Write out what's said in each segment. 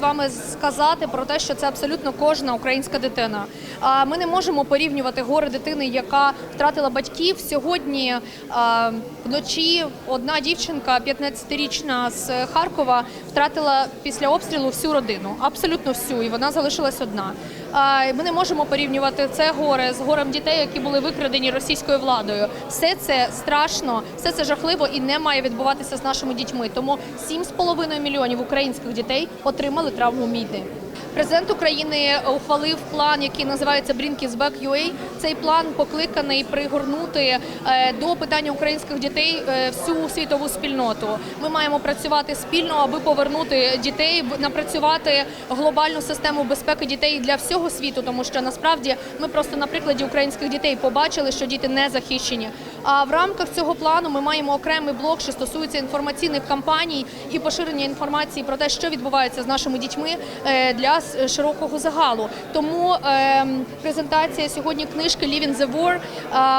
вами сказати про те, що це абсолютно кожна українська дитина. Ми не можемо порівнювати горе дитини, яка втратила батьків. Сьогодні вночі одна дівчинка, 15-річна з Харкова, втратила після обстрілу всю родину, абсолютно всю, і вона залишилась одна. Ми не можемо порівнювати це горе з горем дітей, які були викрадені російською владою. Все це страшно, все це жахливо і не має відбуватися з нашими дітьми. Тому 7,5 мільйонів українських дітей отримали травму міди. Президент України ухвалив план, який називається Back UA. Цей план покликаний пригорнути е, до питання українських дітей е, всю світову спільноту. Ми маємо працювати спільно, аби повернути дітей, напрацювати глобальну систему безпеки дітей для всього світу, тому що насправді ми просто на прикладі українських дітей побачили, що діти не захищені. А в рамках цього плану ми маємо окремий блок, що стосується інформаційних кампаній і поширення інформації про те, що відбувається з нашими дітьми е, для широкого загалу. Тому ем, презентація сьогодні книжки «Living the War»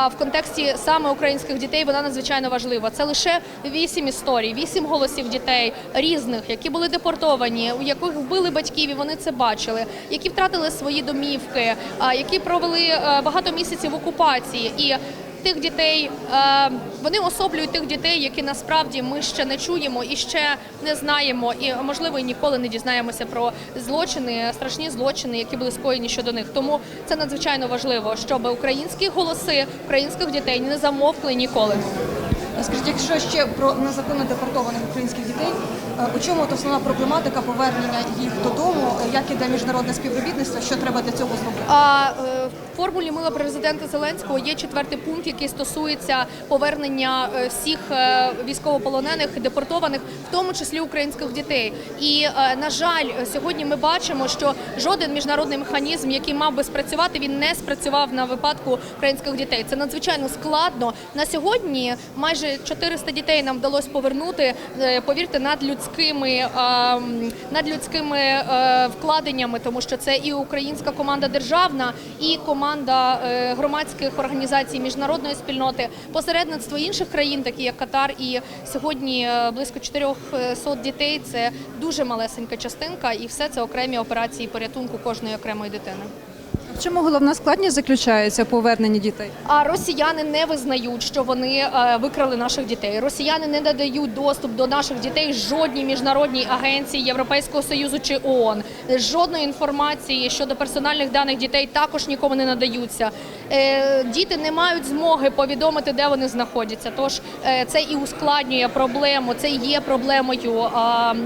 в контексті саме українських дітей вона надзвичайно важлива. Це лише вісім історій, вісім голосів дітей різних, які були депортовані, у яких вбили батьків, і вони це бачили, які втратили свої домівки, які провели е, багато місяців в окупації і. Тих дітей е, вони особлюють тих дітей, які насправді ми ще не чуємо і ще не знаємо, і можливо і ніколи не дізнаємося про злочини, страшні злочини, які були скоєні щодо них. Тому це надзвичайно важливо, щоб українські голоси українських дітей не замовкли ніколи. Скажіть, якщо ще про незаконно депортованих українських дітей, е, у чому от основна проблематика повернення їх додому? Як іде міжнародне співробітництво? Що треба для цього зробити? А е, в формулі мила президента Зеленського є четвертий пункт, який стосується повернення е, всіх е, військовополонених депортованих, в тому числі українських дітей. І на жаль, сьогодні ми бачимо, що жоден міжнародний механізм, який мав би спрацювати, він не спрацював на випадку українських дітей. Це надзвичайно складно. На сьогодні майже 400 дітей нам вдалося повернути. Повірте, над людськими над людськими вкладеннями, тому що це і українська команда державна, і команда е, громадських організацій міжнародної спільноти, посередництво інших країн, такі як Катар. І сьогодні е, близько 400 дітей. Це дуже малесенька частинка, і все це окремі операції порятунку кожної окремої дитини. Чому головна складність заключається у поверненні дітей? А росіяни не визнають, що вони е, викрали наших дітей. Росіяни не надають доступ до наших дітей жодній міжнародній агенції Європейського союзу чи ООН. Жодної інформації щодо персональних даних дітей також нікому не надаються. Е, Діти не мають змоги повідомити, де вони знаходяться. Тож е, це і ускладнює проблему. Це є проблемою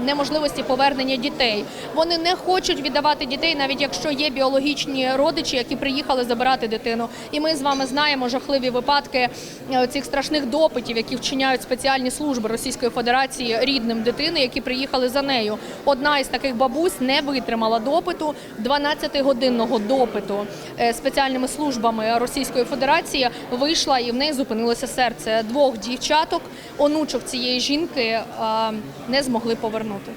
неможливості повернення дітей. Вони не хочуть віддавати дітей, навіть якщо є біологічні родичі, які приїхали забирати дитину. І ми з вами знаємо жахливі випадки е, цих страшних допитів, які вчиняють спеціальні служби Російської Федерації рідним дитини, які приїхали за нею. Одна із таких бабусь не витримала допиту 12-годинного допиту е, спеціальними службами Російської Федерації. Вийшла і в неї зупинилося серце. Двох дівчаток, онучок цієї жінки, е, не змогли повернути.